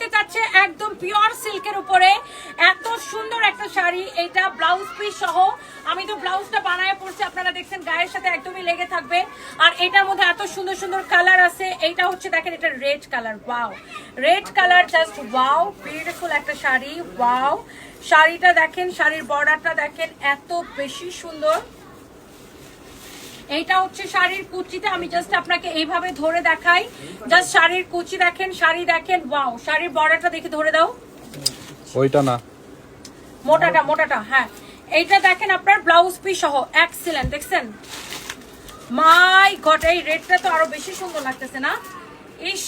দেখতে চাচ্ছে একদম পিওর সিল্কের উপরে। এত সুন্দর একটা শাড়ি, এটা ব্লাউজ পিস সহ। আমি তো ব্লাউজটা বানায় পড়ছি আপনারা দেখছেন, গায়ের সাথে একদমই লেগে থাকবে। আর এটার মধ্যে এত সুন্দর সুন্দর কালার আছে, এইটা হচ্ছে, দেখেন, এটা red colour wow red colour just wow beautiful একটা শাড়ি ওয়াও শাড়িটা দেখেন, শাড়ির বর্ডারটা দেখেন, এত বেশি সুন্দর। এইটা হচ্ছে শাড়ির কুচিতে আমি জাস্ট আপনাকে এইভাবে ধরে দেখাই। জাস্ট শাড়ির কুচি দেখেন শাড়ি দেখেন ওয়াও শাড়ির বর্ডারটা দেখে ধরে দাও। ওইটা না। মোটাটা মোটাটা হ্যাঁ। এইটা দেখেন আপনার ব্লাউজ পিস সহ এক্সিলেন্ট দেখছেন? মাই গড এই রেডটা তো আরও বেশি সুন্দর লাগতেছে না? ইস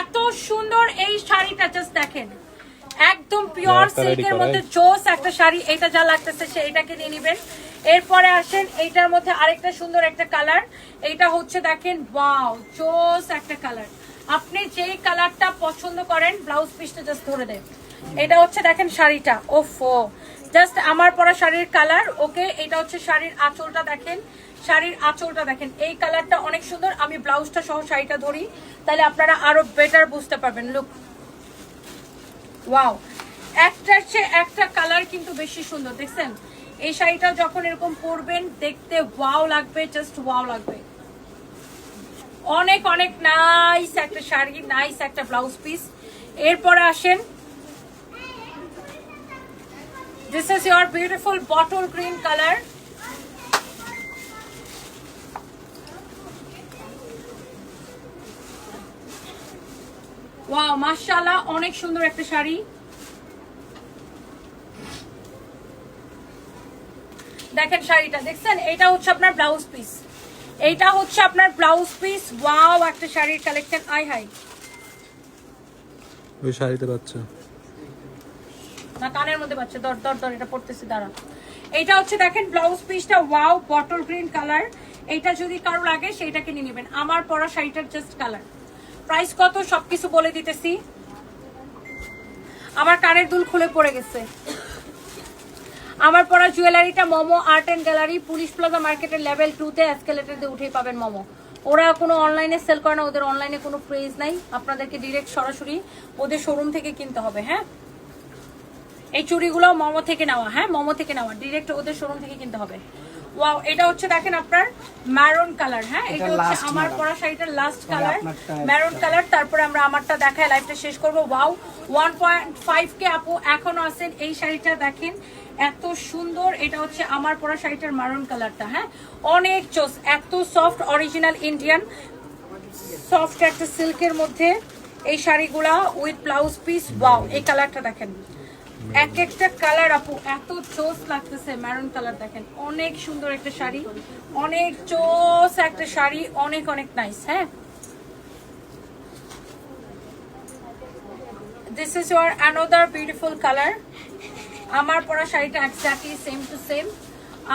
এত সুন্দর এই শাড়িটা জাস্ট দেখেন। একদম পিওর সিল্কের মধ্যে জোস একটা শাড়ি এটা যা লাগতেছে সে এটাকে নিয়ে নেবেন। এরপরে আসেন এইটার মধ্যে আরেকটা সুন্দর একটা কালার এইটা হচ্ছে দেখেন ওয়াও জোস একটা কালার আপনি যেই কালারটা পছন্দ করেন ব্লাউজ পিসটা জাস্ট ধরে দেন। এটা হচ্ছে দেখেন শাড়িটা ওফো। জাস্ট আমার পরা শাড়ির কালার ওকে? এটা হচ্ছে শাড়ির আঁচলটা দেখেন। শাড়ির আঁচলটা দেখেন। এই কালারটা অনেক সুন্দর। আমি ব্লাউজটা সহ শাড়িটা ধরি। তাহলে আপনারা আরও বেটার বুঝতে পারবেন। লুক ওয়াও একটার চেয়ে একটা কালার কিন্তু বেশি সুন্দর, দেখছেন? এই শাড়িটা যখন এরকম পরবেন, দেখতে ওয়াও লাগবে জাস্ট ওয়াও লাগবে। অনেক অনেক নাইস একটা শাড়ি নাইস একটা ব্লাউজ পিস এরপরে আসেন। This is your beautiful bottle green colour wow মাশাআল্লাহ অনেক সুন্দর একটা শাড়ি। দেখেন শাড়িটা দেখছেন? এটা হচ্ছে আপনার ব্লাউজ পিস এইটা হচ্ছে আপনার ব্লাউজ পিস ওয়াও একটা শাড়ির কালেকশন আই হাই ওই শাড়িতে বাচ্চা না কানের মধ্যে পাচ্ছে। দর দর দর এটা পড়তেছি দাঁড়া। এইটা হচ্ছে দেখেন ব্লাউজ পিসটা ওয়াও বটল গ্রিন কালার এইটা যদি কারও লাগে সেইটাকে নিয়ে নেবেন। আমার পরা শাড়িটার জাস্ট কালার প্রাইস কত সবকিছু বলে দিতেছি। আমার কানের দুল খুলে পড়ে গেছে। আমার পরা জুয়েলারিটা Momo art and gallery, police plaza মার্কেটের লেভেল টুতে এসকেলেটার দিয়ে উঠেই পাবেন মোমো। ওরা কোনো অনলাইনে সেল করে না, ওদের অনলাইনে কোনো প্রেজ নাই। আপনাদেরকে ডিরেক্ট সরাসরি ওদের শোরুম থেকে কিনতে হবে হ্যাঁ? এই চুড়িগুলো মোমো থেকে নেওয়া হ্যাঁ? মোমো থেকে নেওয়া ডিরেক্ট ওদের শোরুম থেকে কিনতে হবে। ওয়াও এটা হচ্ছে দেখেন আপনার ম্যারন কালার হ্যাঁ? এটা হচ্ছে আমার পরা শাড়িটার লাস্ট কালার ম্যারন কালার তারপরে আমরা আমারটা দেখায় লাইভটা শেষ করব। Wow one point five K আপু এখনও আছেন এই শাড়িটা দেখেন। এত সুন্দর এটা হচ্ছে আমার পরা শাড়িটার মারুন কালারটা হ্যাঁ? অনেক চোস এত সফট অরিজিনাল ইন্ডিয়ান সফট একটা সিল্কের মধ্যে এই শাড়িগুলা উইথ ব্লাউজ পিস ওয়াও এই কালারটা দেখেন। এক একটা কালার আপু, এত চোস লাগতেছে ম্যারুন কালার দেখেন। অনেক সুন্দর একটা শাড়ি, অনেক চোস একটা শাড়ি, অনেক অনেক নাইস হ্যাঁ? This is your another beautiful colour আমার পরা শাড়িটা এক্স্যাক্টলি সেম টু সেম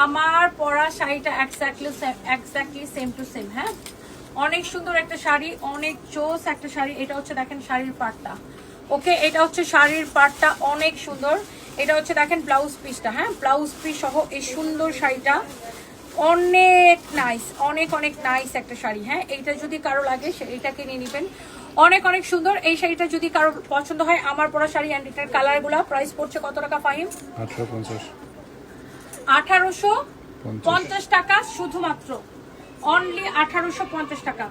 আমার পরা শাড়িটা exactly exactly same to same হ্যাঁ? অনেক সুন্দর একটা শাড়ি, অনেক চোস একটা শাড়ি। এটা হচ্ছে দেখেন শাড়ির পাটটা। ওকে এটা হচ্ছে শাড়ির পাটটা অনেক সুন্দর। এটা হচ্ছে দেখেন ব্লাউজ পিসটা হ্যাঁ? ব্লাউজ পিস সহ এই সুন্দর শাড়িটা। অনেক নাইস অনেক অনেক নাইস একটা শাড়ি হ্যাঁ? এইটা যদি কারও লাগে এইটাকে নিয়ে নেবেন। অনেক অনেক সুন্দর। এই শাড়িটা যদি কারও পছন্দ হয় আমার পরা শাড়ি অ্যান্ড এটার কালারগুলো প্রাইস পড়ছে কত টাকা ফাইন আঠারোশো। পঞ্চাশ। টাকা শুধুমাত্র। অনলি আঠারোশো পঞ্চাশ টাকা।